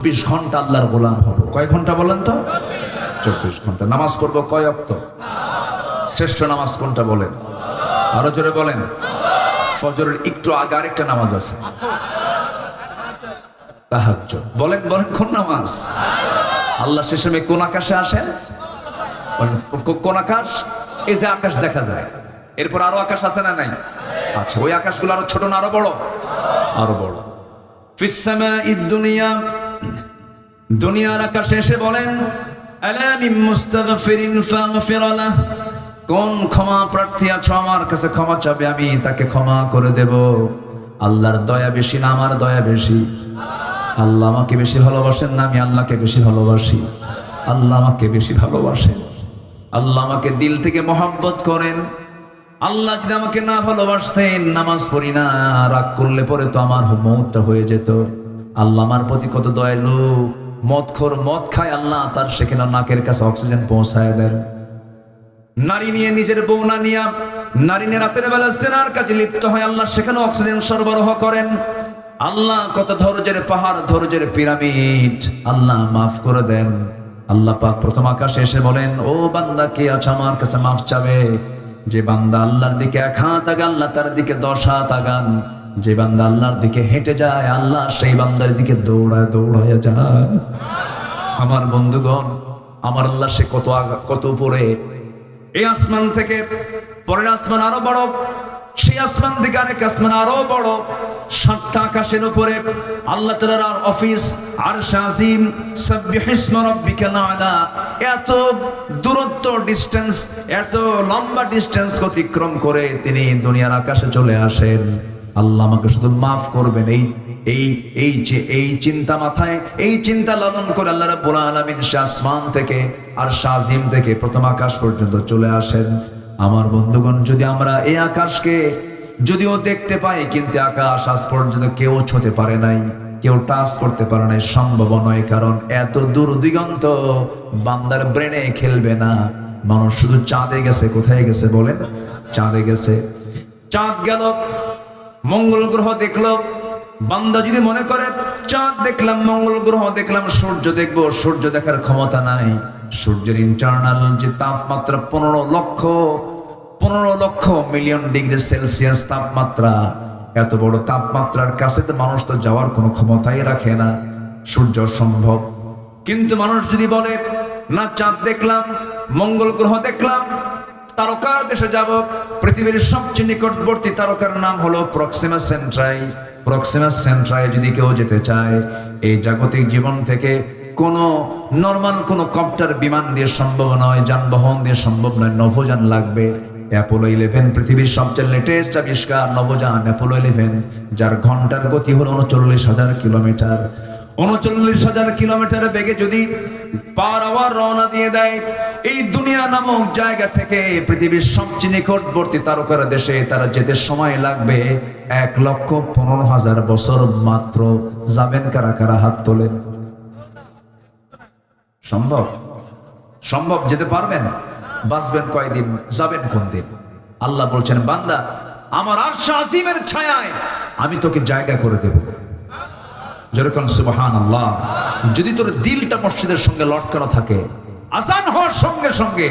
চব্বিশ ঘণ্টা আল্লাহর গোলাম হব। কয় ঘণ্টা বলেন তো? চব্বিশ ঘণ্টা। নামাজ পড়ব কয় অক্ত? শ্রেষ্ঠ নামাজ কোনটা বলেন? আরও জোরে বলেন। ফজরের একটু আগে আরেকটা নামাজ আছে। তাহাজ্জুদ। বলেন বলেন, কোন নামাজ? আল্লাহ শেষে কোন আকাশে আসেন? কোন আকাশ? এই যে আকাশ দেখা যায়। এরপর আরও আকাশ আছে না নাই? আচ্ছা ওই আকাশগুলো আরও ছোট না, আরও বড়? আরও বড়। ফিসামা দুনিয়া দুনিয়ার আকাশে এসে বলেন কোন ক্ষমা প্রার্থী আছো আমার কাছে ক্ষমা চাবে, আমি তাকে ক্ষমা করে দেব। আল্লাহর দয়া বেশি না আমার দয়া বেশি। আল্লাহ আমাকে বেশি ভালোবাসেন না, আমি আল্লাহকে বেশি ভালোবাসি। আল্লাহ আমাকে বেশি ভালোবাসেন। আল্লাহ আমাকে দিল থেকে মহাব্বত করেন। আল্লাহ যদি আমাকে না ভালোবাসতেন, নামাজ পড়ি না, রাগ করলে পরে তো আমার মৌতটা হয়ে যেত। আল্লাহ আমার প্রতি কত দয়ালু। মদ খোর মদ খায় আল্লাহ, তার সেখানে নাকের কাছে অক্সিজেন পৌঁছায় দেন। নারী নিয়ে নিজের বউ না নিয়ে নারী নিয়ে রাতের বেলা সেনার কাজে লিপ্ত হয়, আল্লাহ সেখানে অক্সিজেন সরবরাহ করেন। আল্লাহ কত ধৈর্যের পাহাড়, ধৈর্যের পিরামিড, আল্লাহ মাফ করে দেন। আল্লাহ পাক প্রথম আকাশে এসে বলেন, ও বান্দা, কে আছে আমার কাছে মাফ চাবে? যে বান্দা আল্লাহর দিকে এক হাত আগান, আল্লাহ তার দিকে দশ হাত আগান। যে বান্দা আল্লাহর দিকে হেঁটে যায়, আল্লাহ সেই বান্দার দিকে দৌড়ায় দৌড়ায় যায়। আমার বন্ধুগণ, আমার আল্লাহ সে কত কত উপরে। এই আসমান থেকে, পরের আসমান আরও বড়, সেই আসমান থেকে আরেক আসমান আরও বড়। সাতটা আকাশের উপরে আল্লাহ তালার আর অফিস আর শাহিম আলা। এত দূরত্ব ডিস্টেন্স এত লম্বা ডিস্টেন্স অতিক্রম করে তিনি দুনিয়ার আকাশে চলে আসেন। আল্লাহ আমাকে শুধু মাফ করবেন, এই এই এই যে, এই চিন্তা মাথায়, এই চিন্তা লালন করে আল্লাহ রাব্বুল আলামিন আসমান থেকে আর শাজিম থেকে প্রথম আকাশ পর্যন্ত চলে আসেন। আমার বন্ধুগণ, যদি আমরা এই আকাশকে যদিও দেখতে পাই, কিন্তু আকাশ আজ পর্যন্ত কেউ ছুঁতে পারে নাই, কেউ টাচ করতে পারে নাই, সম্ভব নয়, কারণ এত দূর দিগন্ত বান্দার ব্রেনে খেলবে না। মানুষ শুধু চাঁদে গেছে, কোথায় গেছে বলেন? চাঁদে গেছে। চাঁদ গেল মঙ্গল গ্রহ দেখল, বান্দা যদি মনে করে, চাঁদ দেখলাম, মঙ্গল গ্রহ দেখলাম, সূর্য দেখব, সূর্য দেখার ক্ষমতা নাই। সূর্যের ইন্টারনাল যে তাপমাত্রা পনেরো লক্ষ পনেরো লক্ষ মিলিয়ন ডিগ্রি সেলসিয়াস তাপমাত্রা, এত বড় তাপমাত্রার কাছে তো মানুষ তো যাওয়ার কোনো ক্ষমতাই রাখে না। সূর্য সম্ভব কিন্তু মানুষ যদি বলে, না, চাঁদ দেখলাম, মঙ্গল গ্রহ দেখলাম তারকার দেশে যাব। পৃথিবীর সবচেয়ে নিকটবর্তী তারকার নাম হলো প্রক্সিমা সেন্ট্রাই। প্রক্সিমা সেন্ট্রাই যদি কেউ যেতে চায়, এই জাগতিক জীবন থেকে কোনো নর্মাল কোনো কপ্টার বিমান দিয়ে সম্ভব নয়, যানবাহন দিয়ে সম্ভব নয়, নভোযান লাগবে। অ্যাপোলো ইলেভেন পৃথিবীর সবচেয়ে লেটেস্ট আবিষ্কার নভোযান, অ্যাপোলো ইলেভেন, যার ঘণ্টার গতি হলো উনচল্লিশ হাজার কিলোমিটার। উনচল্লিশ হাজার কিলোমিটার বেগে যদি পার আওয়ার রওনা দিয়ে দেয়, এই দুনিয়া নামক জায়গা থেকে পৃথিবীর সবচেয়ে নিকটবর্তী তারকার দেশে তারা যেতে সময় লাগবে এক লক্ষ পনেরো হাজার বছর মাত্র। যাবেন কারা কারা হাত তোলেন সম্ভব? সম্ভব যেতে পারবেন? বাঁচবেন কয়দিন? যাবেন কোন দিন? আল্লাহ বলছেন, বান্দা, আমার আরশা আজিমের ছায়ায় আমি তোকে জায়গা করে দেবো। যেরকম সুবাহান আল্লাহ যদি তোর দিলটা মসজিদের সঙ্গে লটকানো থাকে আসান হওয়ার সঙ্গে সঙ্গে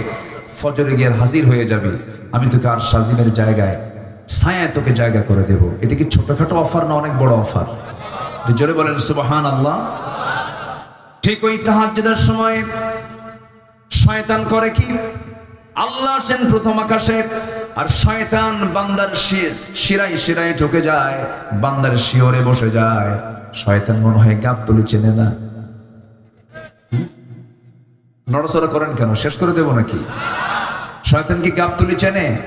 ফজরে গিয়ে হাজির হয়ে যাবে। আমি তোকে আর সাজিমের জায়গায়, ছায়ায় তোকে জায়গা করে দেব। এটা কি ছোটখাটো অফার না অনেক বড় অফার? জোরে বলেন সুবহান আল্লাহ ঠিক ওই তাহাজ্জুদের সময় শয়তান করে কি? আল্লাহ আসেন প্রথম আকাশে, আর শয়তান বান্দার শিরায় শিরায় ঢুকে যায়, বান্দার শিওরে বসে যায়। শয়তান মনে হয় গাবতলি চেনে না? নড়াচড়া করেন কেন? শেষ করে দেব নাকি? শয়তান কি গাবতলি চেনে?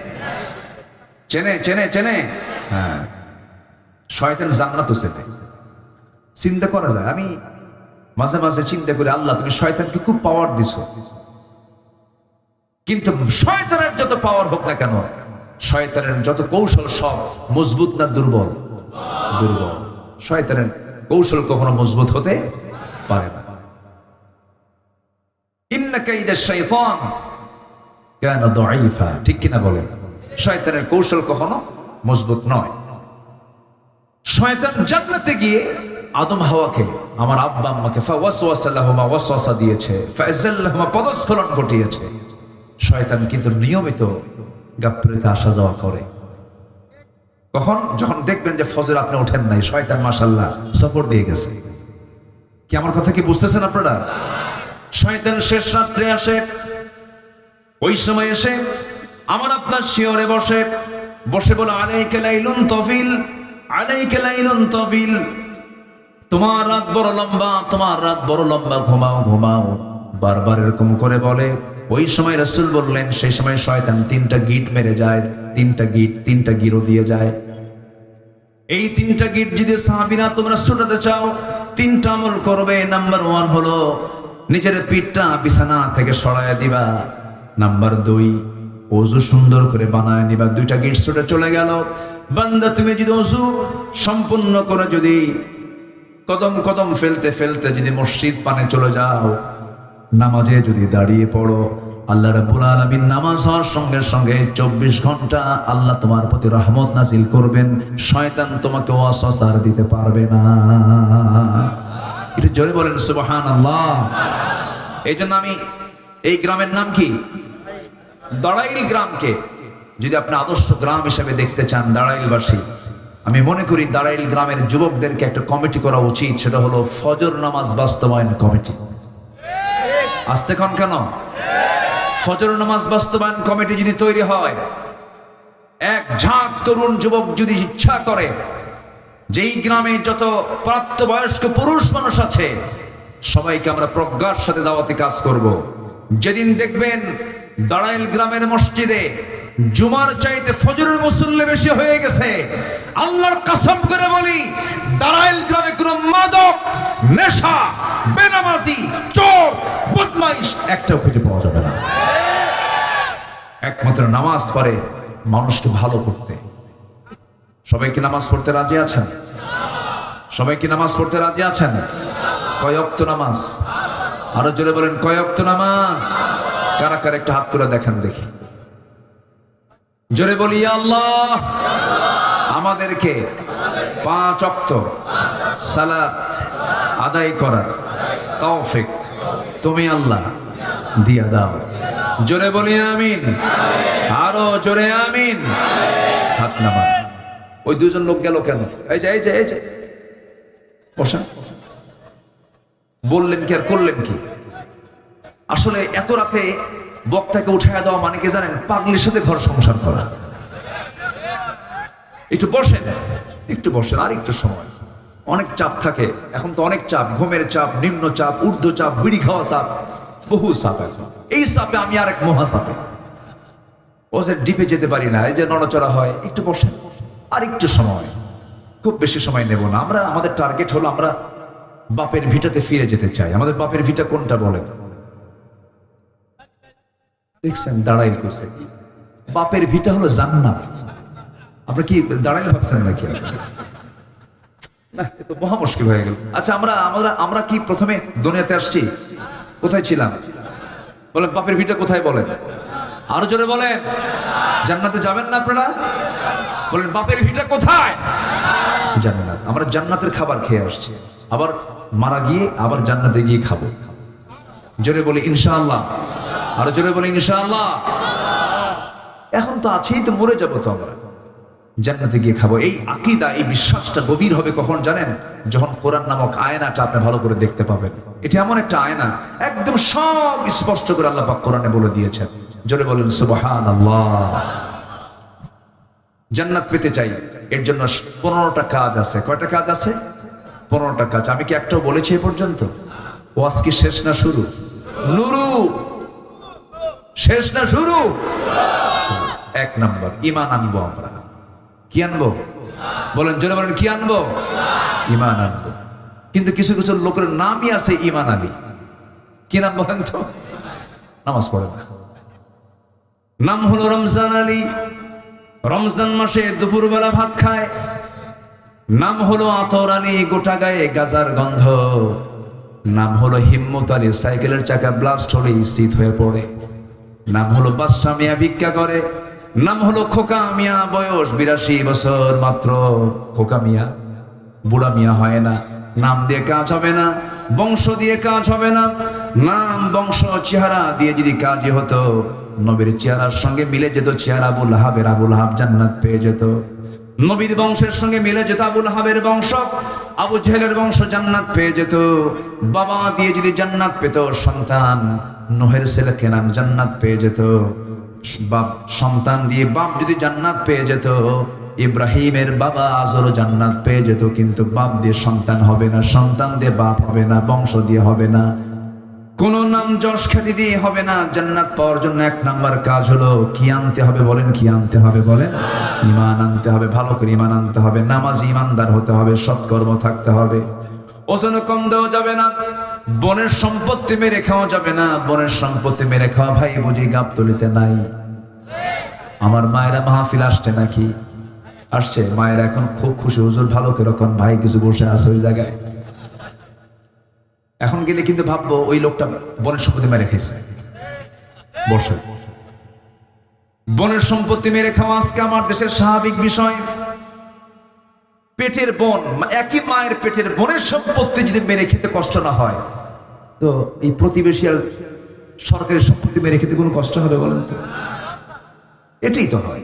চেনে চেনে চেনে। হ্যাঁ। শয়তান জান্নাতও চেনে। চিন্তা করা যায়। আমি মাঝে মাঝে চিন্তা করি, আল্লাহ, তুমি শয়তানকে খুব পাওয়ার দিছো। কিন্তু শয়তানের যত পাওয়ার হোক না কেন, শয়তানের যত কৌশল সব মজবুত না দুর্বল? দুর্বল। শয়তানের কৌশল কখনো মজবুত হতে পারে না। ঠিক কিনা বলেন? শয়তানের কৌশল কখনো মজবুত নয়। শয়তান জান্নাতে গিয়ে আদম হাওয়াকে, আমার আব্বা আম্মাকে ফাওয়াসওয়াসাল্লাহুমা ওয়াসওয়াসা দিয়েছে ফাইজাল্লাহুমা পদস্খলন ঘটিয়েছে। শয়তান কিন্তু নিয়মিত গাপ্পরিতে আসা যাওয়া করে। কখন? যখন দেখবেন যে ফজর আপনি ওঠেন নাই, শয়তান মাশাল্লাহ সফর দিয়ে গেছে। কি আমার কথা কি বুঝতেছেন আপনারা? শয়তান শেষ রাত্রে আসে, ওই সময় এসে আমার আপনার শিওরে বসে বসে বলে, আলাইকে লাইলুন তফিল, আলাইকে লাইলুন তফিল। তোমার রাত বড় লম্বা, তোমার রাত বড় লম্বা, ঘুমাও ঘুমাও। বারবার এরকম করে বলে। ওই সময় রসুল বললেন, সেই সময় শয়তান তিনটা গিট মেরে যায়, তিনটা গিট, তিনটা গিরো দিয়ে যায়। এই তিনটা গিট যদি সাহাবিরা তোমরা ছুটাতে চাও, তিনটা আমল করবে। নাম্বার ওয়ান হলো নিজের পিঠটা বিছানা থেকে সরায় দিবা। নাম্বার দুই, অজু সুন্দর করে বানায় নিবা। দুইটা গিট ছুটে চলে গেল। বান্দা, তুমি যদি অজু সম্পূর্ণ করে যদি কদম কদম ফেলতে ফেলতে যদি মসজিদ পানে চলে যাও নামাজে যদি দাঁড়িয়ে পড়ো, আল্লাহ রাব্বুল আলামিন নামাজ হওয়ার সঙ্গে সঙ্গে চব্বিশ ঘণ্টা আল্লাহ তোমার প্রতি রহমত নাজিল করবেন, শয়তান তোমাকে ওয়াসওয়াসার দিতে পারবে না। এটা জোরে বলেন সুবহান আল্লাহ এই জন্য আমি, এই গ্রামের নাম কি? দাঁড়াইল গ্রামকে। যদি আপনি আদর্শ গ্রাম হিসেবে দেখতে চান, দাঁড়াইলবাসী, আমি মনে করি দাঁড়াইল গ্রামের যুবকদেরকে একটা কমিটি করা উচিত, সেটা হলো ফজর নামাজ বাস্তবায়ন কমিটি। আসতে কন কেন ফজর নামাজ বাস্তবায়ন কমিটি যদি তৈরি হয়, এক ঝাঁক তরুণ যুবক যদি ইচ্ছা করে, যেই গ্রামে যত প্রাপ্ত বয়স্ক পুরুষ মানুষ আছে, সবাইকে আমরা প্রজ্ঞার সাথে দাওয়াতি কাজ করব। যেদিন দেখবেন দাঁড়াইল গ্রামের মসজিদে জুমার চাইতে ফজরের মুসল্লি বেশি হয়ে গেছে। আল্লাহর কসম করে বলি দাঁড়াইল গ্রামে কোনো মাদক, নেশা, বেনামাজি, চোর, বদমাইশ একটাও খুঁজে পাওয়া যাবে না। একমাত্র নামাজ পড়ে মানুষকে ভালো করতে। সবাই কি নামাজ পড়তে রাজি আছেন? সবাই কি নামাজ পড়তে রাজি আছেন? কয়ক্ত নামাজ? আরও জোরে বলেন কয়ক্ত নামাজ? কারা কারা একটা হাত তুলে দেখেন দেখি। জোরে বলি, আল্লাহ। আমাদেরকে পাঁচ অক্ত সালাত আদায় করার তৌফিক তুমি আল্লাহ দিয়া দাও। জোরে বলি, আমিন। আরও জোরে, আমিন। হাত নামান। ওই দুজন লোক গেল কেন? এই যে এই যে এই যে। বসা। বললেন কি আর করলেন কি? আসলে এত রাতে বক্তাকে উঠায় দেওয়া মানে কি জানেন? পাগলির সাথে ঘর সংসার করা। একটু বসেন একটু বসেন, আর একটু সময়। অনেক চাপ থাকে, এখন তো অনেক চাপ, ঘুমের চাপ, নিম্ন চাপ, ঊর্ধ্ব চাপ, বিড়ি খাওয়া চাপ, বহু চাপ এখন। এই চাপে আমি আর এক মহা চাপে। ও যে ডিপে যেতে পারি না, এই যে নড়াচড়া হয়, একটু বসেন, আর একটু সময়। খুব বেশি সময় নেব না। আমরা, আমাদের টার্গেট হলো আমরা বাপের ভিটাতে ফিরে যেতে চাই। আমাদের বাপের ভিটা কোনটা বলেন? দেখছেন, দাঁড়াইল কইছে। বাপের ভিটা হলো জান্নাত। আমরা কি দাঁড়াইল ভাবছেন নাকি? না তো মহা মুশকিল হয়ে গেল। আচ্ছা আমরা আমরা আমরা কি প্রথমে দুনিয়াতে আসছি? কোথায় ছিলাম? বলেন, বাপের ভিটা কোথায় বলেন? আরও জোরে বলেন। জান্নাতে যাবেন না আপনারা? বলেন, বাপের ভিটা কোথায়? জান্নাত। আমরা জান্নাতের খাবার খেয়ে আসছি। আবার মারা গিয়ে আবার জান্নাতে গিয়ে খাব। জোরে বলি, ইনশাআল্লাহ। আরও জোরে বলি ইনশাআল্লাহ। এখন তো আছেই তো, মরে যাব তো আমরা। জান্নাতে গিয়ে খাব। এই আকিদা, এই বিশ্বাসটা গভীর হবে কখন জানেন? যখন কোরআন নামক আয়নাটা আপনি ভালো করে দেখতে পাবেন। এটা এমন একটা আয়না, একদম সব স্পষ্ট করে আল্লাহ পাক কোরআনে বলে দিয়েছেন। জোরে বলেন সুবহান জান্নাত পেতে চাই, এর জন্য পনেরোটা কাজ আছে। কয়টা কাজ আছে? পনেরোটা কাজ। আমি কি একটাও বলেছি এ পর্যন্ত? ওয়াজ কি শেষ না শুরু? নুরু শেষ না শুরু? এক নম্বর ইমান আনব আমরা। কি আনব? বলেন, জোরে বলেন, কি আনব? ইমান আনব। কিন্তু কিছু কিছু লোকের নামই আছে ইমান আলী। কি নাম বলেন তো? নামাজ পড়ে না। নাম হলো রমজান আলী। রমজান মাসে দুপুরবেলা ভাত খায়। নাম হলো আতর আলী, গোটা গায়ে গাজার গন্ধ। নাম হলো হিম্মত আলী, সাইকেলের চাকা ব্লাস্ট হলে শীত হয়ে পড়ে। নাম হলো বাদশা মিয়া ভিক্ষা করে। নাম হলো খোকা মিয়া, বয়স বিরাশি বছর মাত্র। খোকা মিয়া, বুড়া মিয়া হয় না। নাম দিয়ে কাজ হবে না, বংশ দিয়ে কাজ হবে না। নাম, বংশ, চেহারা দিয়ে যদি কাজই হতো, নবীর চেহারার সঙ্গে মিলে যেত চেহারা আবুল হাবের, আবুল হাব জান্নাত পেয়ে যেত। নবীর বংশের সঙ্গে মিলে যেত আবুল হাবের বংশ, আবু জেহেলের বংশ জান্নাত পেয়ে যেত। বাবা দিয়ে যদি জান্নাত পেত সন্তান নোহের ছেলে কেনান জান্নাত পেয়ে যেত। বাপ, সন্তান দিয়ে বাপ যদি জান্নাত পেয়ে যেত, ইব্রাহিমের বাবা আজরও জান্নাত পেয়ে যেত, কিন্তু বাপ দিয়ে সন্তান হবে না, সন্তান দিয়ে বাপ হবে না, বংশ দিয়ে হবে না। কোন নাম যশ খ্যাতি দিয়ে হবে না, জান্নাত পাওয়ার জন্য এক নাম্বার কাজ হলো কি আনতে হবে বলেন, কি আনতে হবে বলেন? ইমান আনতে হবে, ভালো করে ইমান আনতে হবে, নামাজ ইমানদার হতে হবে, সৎকর্ম থাকতে হবে। ওজন কম দেওয়া যাবে না, বনের সম্পত্তি মেরে খাওয়া যাবে না, বনের সম্পত্তি মেরে খাওয়া ভাই বুঝি গাবতলিতে নাই। আমার মায়েরা মাহফিল আসছে নাকি? আসছে, মায়েরা এখন খুব খুশি, হুজুর ভালো কীরকম ভাই কিছু বসে আছে ওই জায়গায়। এখন গেলে কিন্তু ভাববো ওই লোকটা বনের সম্পত্তি মেরে খাইছে। বসে। বনের সম্পত্তি মেরে খাওয়া আজকে আমার দেশের স্বাভাবিক বিষয়। পেটের বন একই মায়ের পেটের বনের সম্পত্তি যদি মেরে খেতে কষ্ট না হয়, তো এই প্রতিবেশী আর সরকারের সম্পত্তি মেরে খেতে কোনো কষ্ট হবে বলেন তো? এটাই তো হয়।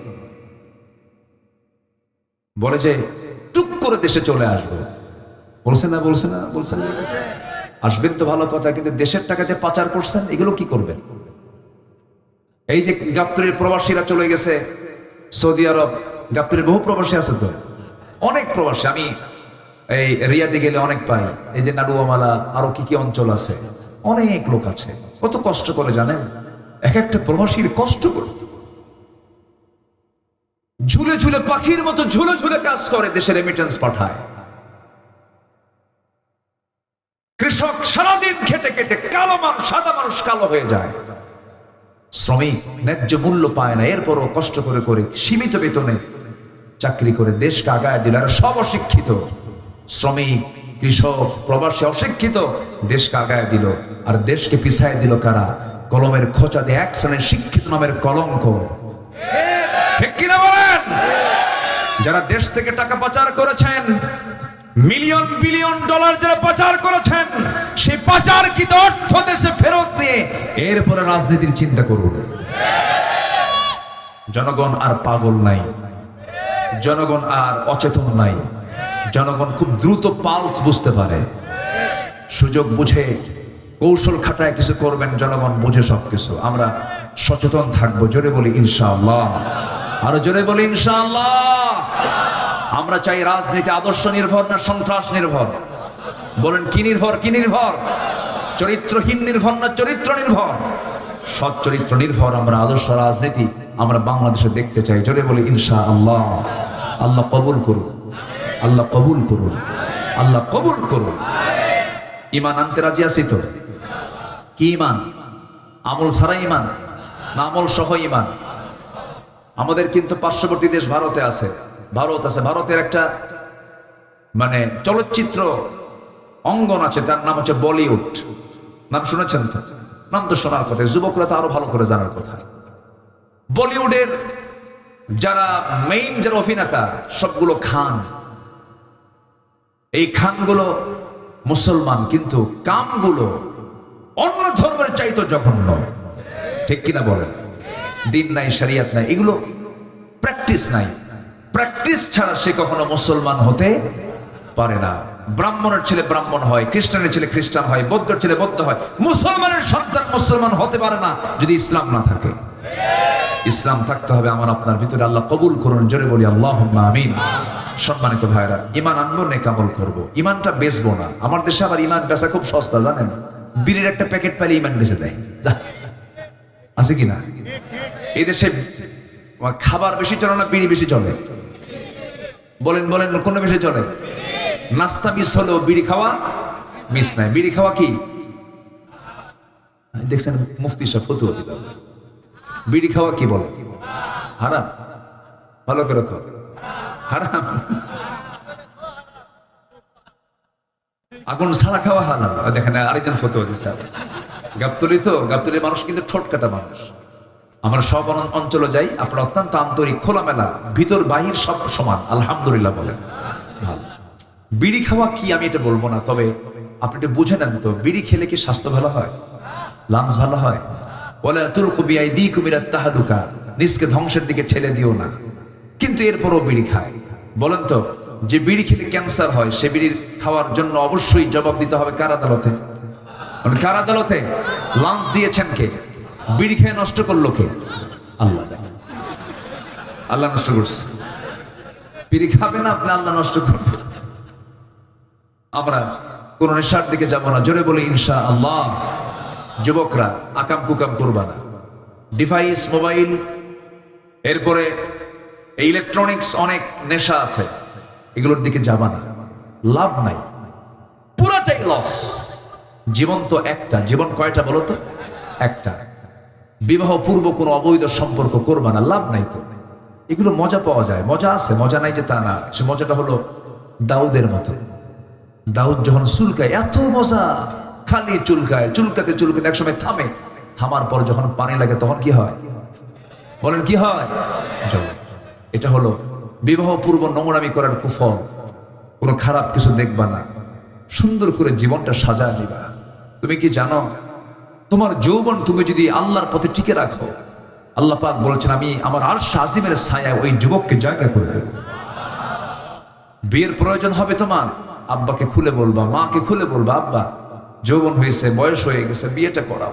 বলে যে টুক করে দেশে চলে আসব। বলছে না বলছে না বলছে না। আসবেন তো ভালো কথা, কিন্তু দেশের টাকা যে পাচার করছেন, এগুলো কি করবেন? এই যে গাপ্তরের প্রবাসীরা চলে গেছে, সৌদি আরব গাপ্তরের বহু প্রবাসী আছে তো? অনেক প্রবাসী, আমি এই রিয়াদে গেলে অনেক পাই। এই যে নাডুয়ামালা, আরও কি কি অঞ্চল আছে? অনেক লোক আছে। কত কষ্ট করে, জানেন? এক একটা প্রবাসীর কষ্ট করে। ঝুলে ঝুলে পাখির মতো ঝুলে ঝুলে কাজ করে দেশে রেমিটেন্স পাঠায়। কৃষক সারাদিন খেটে খেটে কালো মানুষ সাদা মানুষ কালো হয়ে যায়। শ্রমিক ন্যায্য মূল্য পায় না, এরপরও কষ্ট করে করে সীমিত বেতনে চাকরি করে দেশকে আগায় দিল, আর সব অশিক্ষিত। শ্রমিক, কৃষক, প্রবাসী অশিক্ষিত দেশকে আগায় দিল। আর দেশকে পিছায় দিল কারা? কলমের খোঁচা দিয়ে এক শ্রেণির শিক্ষিত নামের কলঙ্ক। যারা দেশ থেকে টাকা পাচার করেছেন, মিলিয়ন, বিলিয়ন ডলার যারা পাচার করেছেন, সেই পাচার কি অর্থ দেশে ফেরত নিয়ে এরপরে রাজনীতির চিন্তা করুন। জনগণ আর পাগল নাই। জনগণ আর অচেতন নাই। জনগণ খুব দ্রুত পালস বুঝতে পারে। সুযোগ বুঝে, কৌশল খাটায় কিছু করবেন, জনগণ বুঝে সবকিছু। আমরা সচেতন থাকব, জোরে বলি ইনশাআল্লাহ। আরও জোরে বলি ইনশাআল্লাহ। আমরা চাই রাজনীতি আদর্শ নির্ভর না সন্ত্রাস নির্ভর? বলেন, কি নির্ভর কি নির্ভর? চরিত্রহীন নির্ভর না চরিত্র নির্ভর? সৎ চরিত্র নির্ভর, আমরা আদর্শ রাজনীতি আমরা বাংলাদেশে দেখতে চাই। জোরে বলি ইনশা আল্লাহ আল্লাহ কবুল করুন। আল্লাহ কবুল করুন। আল্লাহ কবুল করুন। ইমান আনতে রাজি আছি তো? কি ইমান আমল সারা ইমান না আমল সহ ইমান আমাদের কিন্তু পার্শ্ববর্তী দেশ ভারতে আছে। ভারত আছে। ভারতের একটা মানে চলচ্চিত্র অঙ্গন আছে। তার নাম হচ্ছে বলিউড। নাম শুনেছেন তো? নাম তো শোনার কথা। যুবকরা তো আরও ভালো করে জানার কথা। বলিউডের যারা মেইন যারা অভিনেতা, সবগুলো খান। এই খানগুলো মুসলমান, কিন্তু কামগুলো অন্য ধর্মের চাইতো জঘন্য। ঠিক কিনা বলেন? দিন নাই, শরিয়াত নাই, এগুলো প্র্যাকটিস নাই। প্র্যাকটিস ছাড়া সে কখনো মুসলমান হতে পারে না। ব্রাহ্মণের ছেলে ব্রাহ্মণ হয়, খ্রিস্টানের ছেলে খ্রিস্টান হয়, বৌদ্ধের ছেলে বৌদ্ধ হয়। মুসলমানের সন্তান মুসলমান হতে পারে না যদি ইসলাম না থাকে। ইসলাম থাকতে হবে আমার, আপনার ভিতরে আল্লাহ কবুল করুন, জোরে বলি আল্লাহ আমিন। সম্মানিত ভাইরা ইমান আনব নেকামল করব। ইমানটা বেচবো না। আমার দেশে আবার ইমান বেচা খুব সস্তা, জানেন? বীরের একটা প্যাকেট পাইলে ইমান বেচে দেয়। আছে কি না? এই দেশে খাবার বেশি চলে না বিড়ি বেশি চলে? বলেন বলেন, কোন বেশি চলে? নাস্তা মিস হলেও বিড়ি খাওয়া মিস নাই। বিড়ি খাওয়া কি? দেখছেন মুফতি সাহেব ফতুয়া দিল। বিড়ি খাওয়া কি বলে? হারাম। ভালো করে কর হারাম। আগুন ছাড়া খাওয়া হারাম। দেখেন, আরেকজন ফতুয়া দিচ্ছে গাবতলি তো, গাবতলির মানুষ কিন্তু ঠোঁট কাটা মানুষ। আমরা সব অঞ্চলে যাই, আপনার অত্যন্ত আন্তরিক, খোলামেলা, ভিতর বাহির সব সমান, আলহামদুলিল্লাহ বলেন। ভালো। বিড়ি খাওয়া কি আমি এটা বলব না, তবে আপনি এটা বুঝে নেন তো, বিড়ি খেলে কি স্বাস্থ্য ভালো হয়? লাঞ্চ ভালো হয়? বলে তুল কবিয়াই দি কুমিরা তাহাদুকা, নিজকে ধ্বংসের দিকে ঠেলে দিও না। কিন্তু এরপরও বিড়ি খায়। বলেন তো, যে বিড়ি খেলে ক্যান্সার হয়, সে বিড়ির খাওয়ার জন্য অবশ্যই জবাব দিতে হবে কার আদালতে? কার আদালতে? লাঞ্চ দিয়েছেন কে? বিড়ি খেয়ে নষ্ট করল কে? আল্লাহ আল্লাহ নষ্ট করছে। বিড়ি খাবে না, আপনি আল্লাহ নষ্ট করবে আমরা কোন নেশার দিকে যাব না। জোরে বলি ইনশা আল্লাহ যুবকরা, আকাম কুকাম করবা না। ডিভাইস মোবাইল, এরপরে ইলেকট্রনিক্স অনেক নেশা আছে, এগুলোর দিকে যাবা না। লাভ নাই। পুরাটাই লস জীবন তো একটা। জীবন কয়টা বলো তো? একটা। বিবাহ পূর্ব কোনো অবৈধ সম্পর্ক করবা না, লাভ নাই তো। এগুলো মজা পাওয়া যায়। মজা আছে, মজা নাই যে তা না। সে মজাটা হলো দাউদের মতো। দাউদ যখন চুলকায়, এত মজা! খালি চুলকায় চুলকাতে চুলকাতে একসময় থামে। থামার পর যখন পানি লাগে তখন কি হয়? বলেন, কি হয়? এটা হলো বিবাহ পূর্ব নোংরামি করার কুফল। কোনো খারাপ কিছু দেখবা না। সুন্দর করে জীবনটা সাজায় নিবা। তুমি কি জানো? তোমার যৌবন তুমি যদি আল্লাহর পথে টিকে রাখো, আল্লাহ পাক বলেছেন, আমি আমার আর শাজিমের ছায়া ওই যুবককে জায়গা করে দেবো। বিয়ের প্রয়োজন হবে তোমার। আব্বাকে খুলে বলবা, মাকে খুলে বলবা, আব্বা যৌবন হয়েছে, বয়স হয়ে গেছে, বিয়েটা করাও।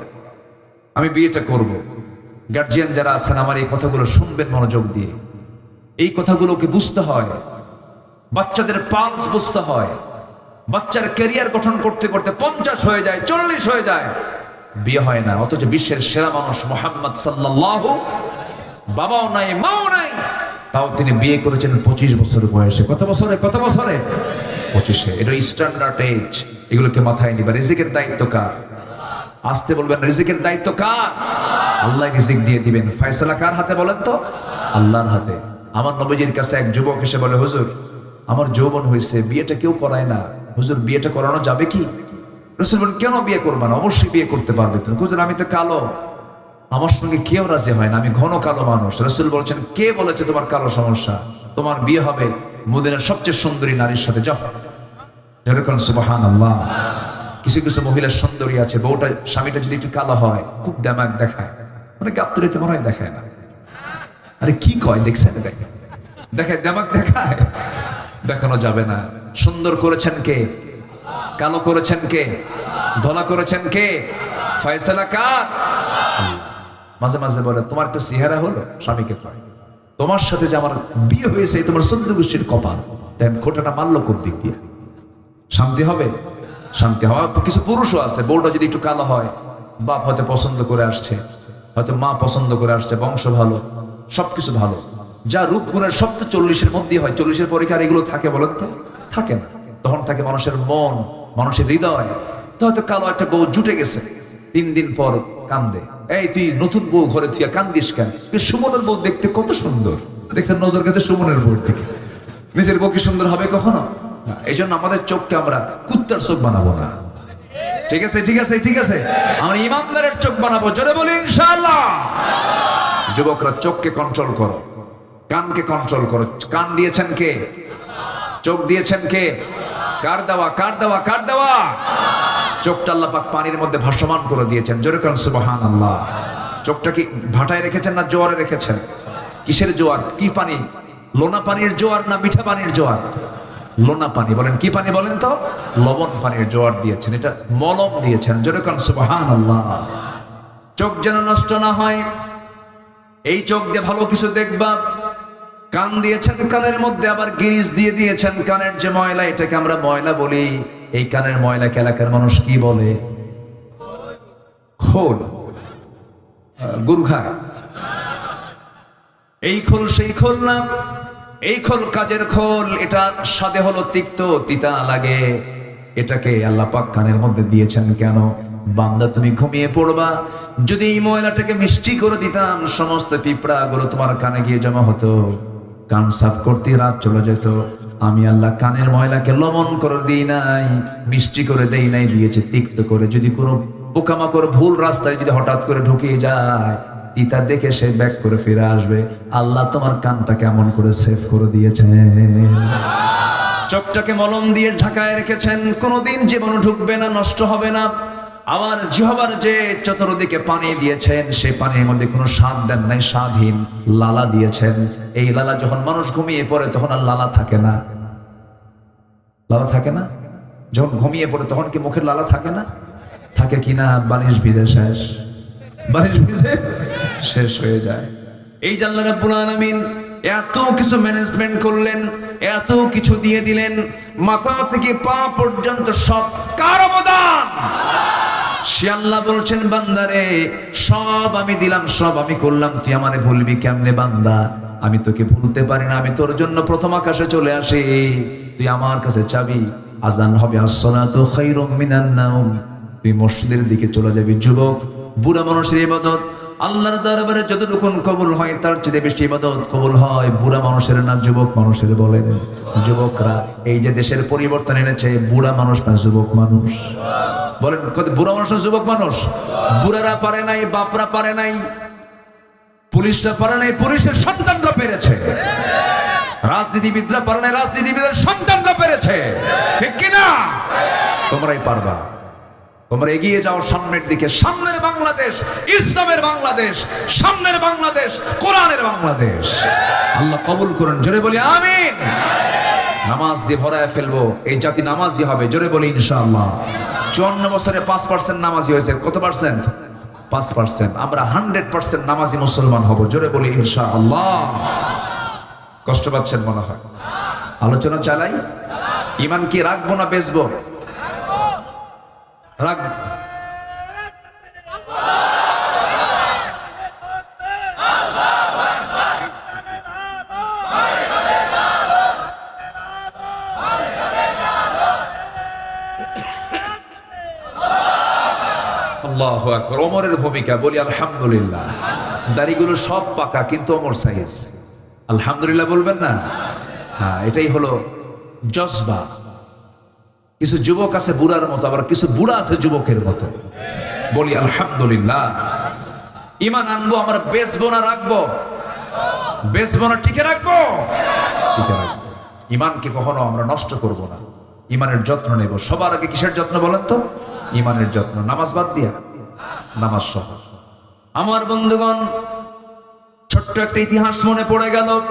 আমি বিয়েটা করব। গার্জিয়ান যারা আছেন, আমার এই কথাগুলো শুনবেন মনোযোগ দিয়ে। এই কথাগুলোকে বুঝতে হয়। বাচ্চাদের পালস বুঝতে হয়। বাচ্চার ক্যারিয়ার গঠন করতে করতে পঞ্চাশ হয়ে যায়, চল্লিশ হয়ে যায়। বিয়ে হয় না, অথচ বিশ্বের সেরা মানুষ মোহাম্মদ সাল্লাহ বাবাও নাই, মাও নাই। তাও তিনি বিয়ে করেছেন পঁচিশ বছর বয়সে। কত বছরে কত বছরে? পঁচিশে। এটা স্ট্যান্ডার্ড এজ এগুলোকে মাথায় নিবা। রিজিকের দায়িত্ব কার? আসতে বলবেন, রিজিকের দায়িত্ব কার? আল্লাহ রিজিক দিয়ে দিবেন। ফয়সালা কার হাতে বলেন তো? আল্লাহর হাতে। আমার নবীজির কাছে এক যুবক এসে বলে, হুজুর, আমার যৌবন হয়েছে, বিয়েটা কেউ করায় না। হুজুর, বিয়েটা করানো যাবে কি? রসুল বলেন, কেন বিয়ে করবা না? অবশ্যই বিয়ে করতে পারবে তুমি। হুজুর, আমি তো কালো। আমার সঙ্গে কেউ রাজি হয় না, আমি ঘন কালো মানুষ। রসুল বলছেন, কে বলেছে তোমার কালো সমস্যা? তোমার বিয়ে হবে মদিনার সবচেয়ে সুন্দরী নারীর সাথে। যাও। যেরকম সুবাহান আল্লাহ কিছু কিছু মহিলার সুন্দরী আছে, বউটা, স্বামীটা যদি একটু কালো হয়, খুব দামাক দেখায়। মানে গাপ্তরিতে মনে হয় দেখায় না। আরে কি কয়, দেখছেন? দেখে দেখায়, দামাক দেখায়। দেখানো যাবে না। সুন্দর করেছেন কে? কালো করেছেন কে? ধলা করেছেন কে? ফয়সালা কার? মাঝে মাঝে বলে, তোমার একটা চেহারা হলো? স্বামীকে কয়, তোমার সাথে যে আমার বিয়ে হয়েছে তোমার সদ্য গোষ্ঠীর কপাল। দেন খোটাটা মারলো কোন দিক দিয়ে। শান্তি হবে? শান্তি হওয়া কিছু পুরুষও আছে, বউটা যদি একটু কালো হয়, বাপ হয়তো পছন্দ করে আসছে, হয়তো মা পছন্দ করে আসছে, বংশ ভালো, সবকিছু ভালো। যা রূপ গুণের সব চল্লিশের মধ্যেই হয়, চল্লিশের পরীক্ষার এগুলো থাকে বলেন তো? থাকে না। তখন থাকে মানুষের মন, মানুষের হৃদয়। তো হয়তো কালো একটা বউ জুটে গেছে, তিন দিন পর কান্দে। এই তুই নতুন বউ ঘরে তুই কান্দিস কেন? সুমনের বউ দেখতে কত সুন্দর। দেখছেন নজর গেছে সুমনের বউর দিকে। নিজের বউ কি সুন্দর হবে কখনো? এই জন্য আমাদের চোখকে আমরা কুত্তার চোখ বানাবো না। ঠিক আছে ঠিক আছে ঠিক আছে? আমরা ইমানদারের চোখ বানাবো, জোরে বলি ইনশাআল্লাহ। যুবকরা চোখকে কন্ট্রোল করো, কানকে কন্ট্রোল করো। কান দিয়েছেন কে? চোখ দিয়েছেন কে? কার দেওয়া কার দেওয়া কার দেওয়া? চোখটা আল্লাহ পাক পানির মধ্যে ভাসমান করে দিয়েছেন। জোরে কারণ সুবহান আল্লাহ চোখটা কি ভাটায় রেখেছেন না জোয়ারে রেখেছেন? কিসের জোয়ার? কি পানি? লোনা পানির জোয়ার না মিঠা পানির জোয়ার? লোনা পানি বলেন কি পানি বলেন তো? লবণ পানির জোয়ার দিয়েছেন এটা মলম দিয়েছেন কারণ সুবহান আল্লাহ চোখ যেন নষ্ট না হয় এই চোখ দিয়ে ভালো কিছু দেখবা। কান দিয়েছেন কানের মধ্যে আবার গিরিজ দিয়ে দিয়েছেন কানের যে ময়লা এটাকে আমরা ময়লা বলি। এই কানের ময়লাকে এলাকার মানুষ কি বলে? খোল। আহ, এই খোল সেই খোল না। এই খোল, কাজের খোল, এটা স্বাদে হলো তিক্ত, তিতা লাগে। এটাকে আল্লাহ পাক কানের মধ্যে দিয়েছেন কেন? বান্দা, তুমি ঘুমিয়ে পড়বা। যদি এই ময়লাটাকে মিষ্টি করে দিতাম, সমস্ত পিঁপড়া গুলো তোমার কানে গিয়ে জমা হতো। কান সাফ করতে রাত চলে যেত। আমি আল্লাহ কানের ময়লাকে লবণ করে দিই নাই, মিষ্টি করে দেই নাই, দিয়েছে তিক্ত করে। যদি কোনো পোকামাকড় ভুল রাস্তায় যদি হঠাৎ করে ঢুকিয়ে যায় তিতা দেখে সে ব্যাক করে ফিরে আসবে। আল্লাহ তোমার কানটা কেমন করে সেভ করে দিয়েছে চোখটাকে মলম দিয়ে ঢাকায় রেখেছেন। কোনোদিন জীবন ঢুকবে না, নষ্ট হবে না। আবার জিহবার যে চতুর্দিকে পানি দিয়েছেন, সেই পানির মধ্যে কোনো স্বাদ দেন নাই স্বাদহীন লালা দিয়েছেন। এই লালা যখন মানুষ ঘুমিয়ে পড়ে, তখন আর লালা থাকে না। লালা থাকে না? যখন ঘুমিয়ে পড়ে, তখন কি মুখের লালা থাকে না? থাকে কি না? বালিশ ভিজে শেষ। শেষ হয়ে যায়। এই জাল্লা রাব্বুল আলামিন এত কিছু ম্যানেজমেন্ট করলেন, এত কিছু দিয়ে দিলেন, মাথা থেকে পা পর্যন্ত সব কার অবদান? আল্লাহ বলছেন, বান্দারে, সব আমি দিলাম, সব আমি করলাম, তুই আমারে ভুলবি কেমনে বান্দা? আমি তোকে ভুলতে পারি না, আমি তোর জন্য প্রথম আকাশে চলে আসি। তুই আমার কাছে চাবি, আজান হবে, আসসালাতু খায়রুম মিনান নাওম। তুই মসজিদের দিকে চলে যাবি, যুবক। বুড়া মানুষের ইবাদত, আল্লাহর দরবারে যতটুকুন কবুল হয়, তার চেয়ে বেশি ইবাদত কবুল হয়, বুড়া মানুষের না, যুবক মানুষের বলেন। যুবকরা এই যে দেশের পরিবর্তন এনেছে, বুড়া মানুষ না, যুবক মানুষ। বলেন বুড়া মানুষ না, যুবক মানুষ? বুড়ারা পারে নাই, বাপরা পারে নাই, পুলিশরা পারে নাই, পুলিশের সন্তানরা পেরেছে। রাজনীতিবিদরা পারে নাই, রাজনীতিবিদের সন্তানরা পেরেছে। ঠিক কিনা? তোমরাই পারবা। তোমরা এগিয়ে যাও সামনের দিকে। সামনের বাংলাদেশ, ইসলামের বাংলাদেশ, সামনের বাংলাদেশ, কোরআনের বাংলাদেশ। আল্লাহ কবুল করুন, জোরে বলি আমিন। নামাজ দিয়ে ভরায় ফেলব, এই জাতি নামাজি হবে, জোরে বলি ইনশাআল্লাহ। চুয়ান্ন বছরে পাঁচ পার্সেন্ট নামাজি হয়েছে, কত পার্সেন্ট? পাঁচ পার্সেন্ট। আমরা হান্ড্রেড পার্সেন্ট নামাজি মুসলমান হব, জোরে বলি ইনশাআল্লাহ। কষ্ট পাচ্ছেন মনে হয়। আলোচনা চালাই? ইমান কি রাখব না বেচবো? রাখ আল্লাহ ওমরের ভূমিকা, বলি আলহামদুলিল্লাহ। দাড়িগুলো সব পাকা, কিন্তু ওমর সাইজ। আলহামদুলিল্লাহ বলবেন না? হ্যাঁ এটাই হলো জজবা। কিছু যুবক আছে বুড়ার মতো, আবার কিছু বুড়া আছে যুবকের মতো। বলি, আলহামদুলিল্লাহ ইমান আনব, আমরা বেচবো না রাখব। বেচবো না টিকে রাখব? টিকে রাখব। ইমানকে কখনো আমরা নষ্ট করব না। ইমানের যত্ন নেব। সবার আগে কিসের যত্ন বলেন তো? ইমানের যত্ন। নামাজ বাদ দিয়া? নামাজ সহ। আমার বন্ধুগণ, ছোট্ট একটা ইতিহাস মনে পড়ে গেল।